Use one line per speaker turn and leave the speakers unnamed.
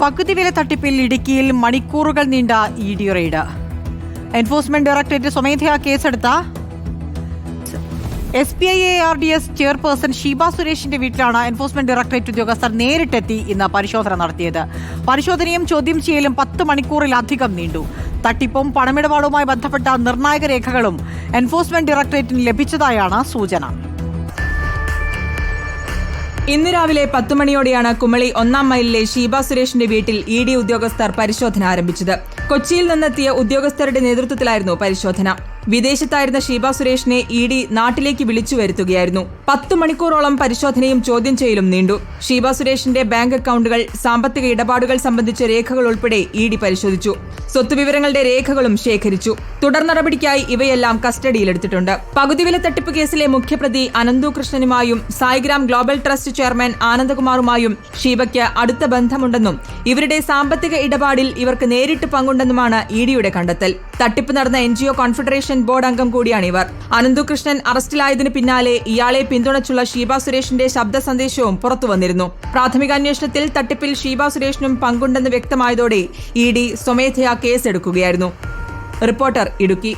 പകുതി വില തട്ടിപ്പിൽ ഇടുക്കിയിൽ മണിക്കൂറുകൾ നീണ്ട E D raid. Enforcement directorate സ്വമേധയാ കേസെടുത്ത S P I A R D S chairperson Sheeba സുരേഷിന്റെ വീട്ടിലാണ് എൻഫോഴ്സ്മെന്റ് ഡയറക്ടറേറ്റ് ഉദ്യോഗസ്ഥർ നേരിട്ടെത്തി ഇന്ന് പരിശോധന നടത്തിയത്. പരിശോധനയും ചോദ്യം ചെയ്യലും പത്ത് മണിക്കൂറിലധികം നീണ്ടു. തട്ടിപ്പും പണമിടപാടുമായി ബന്ധപ്പെട്ട നിർണായക രേഖകളും എൻഫോഴ്സ്മെന്റ് ഡയറക്ടറേറ്റിന് ലഭിച്ചതായാണ് സൂചന.
ഇന്ന് രാവിലെ പത്തു മണിയോടെയാണ് കുമളി ഒന്നാം മൈലിലെ ഷീബ സുരേഷിന്റെ വീട്ടിൽ ഇ ഡി ഉദ്യോഗസ്ഥർ പരിശോധന ആരംഭിച്ചത്. കൊച്ചിയിൽ നിന്നെത്തിയ ഉദ്യോഗസ്ഥരുടെ നേതൃത്വത്തിലായിരുന്നു പരിശോധന. വിദേശത്തായിരുന്ന ഷീബ സുരേഷിനെ ഇ ഡി നാട്ടിലേക്ക് വിളിച്ചു വരുത്തുകയായിരുന്നു. പത്തു മണിക്കൂറോളം പരിശോധനയും ചോദ്യം ചെയ്യലും നീണ്ടു. ഷീബ സുരേഷിന്റെ ബാങ്ക് അക്കൗണ്ടുകൾ സാമ്പത്തിക ഇടപാടുകൾ സംബന്ധിച്ച രേഖകൾ ഉൾപ്പെടെ ഇ ഡി പരിശോധിച്ചു. സ്വത്തുവിവരങ്ങളുടെ രേഖകളും ശേഖരിച്ചു. തുടർ നടപടിക്കായി ഇവയെല്ലാം കസ്റ്റഡിയിലെടുത്തിട്ടുണ്ട്. പകുതിവില തട്ടിപ്പ് കേസിലെ മുഖ്യപ്രതി അനന്തു കൃഷ്ണനുമായും സായിഗ്രാം ഗ്ലോബൽ ട്രസ്റ്റ് ചെയർമാൻ ആനന്ദകുമാറുമായും ഷീബയ്ക്ക് അടുത്ത ബന്ധമുണ്ടെന്നും ഇവരുടെ സാമ്പത്തിക ഇടപാടിൽ ഇവർക്ക് നേരിട്ട് പങ്കുണ്ടെന്നുമാണ് ഇ ഡിയുടെ കണ്ടെത്തൽ. തട്ടിപ്പ് നടന്ന എൻ കോൺഫെഡറേഷൻ ബോർഡ് അംഗം കൂടിയാണ് ഇവർ. അനന്തുകൃഷ്ണൻ അറസ്റ്റിലായതിനു പിന്നാലെ ഇയാളെ പിന്തുണച്ചുള്ള ഷീബ സുരേഷിന്റെ ശബ്ദ സന്ദേശവും പുറത്തുവന്നിരുന്നു പ്രാഥമിക അന്വേഷണത്തിൽ തട്ടിപ്പിൽ ഷീബ സുരേഷിനും പങ്കുണ്ടെന്ന് വ്യക്തമായതോടെ ഇ ഡി സ്വമേധയാ കേസെടുക്കുകയായിരുന്നു. റിപ്പോർട്ടർ ഇടുക്കി.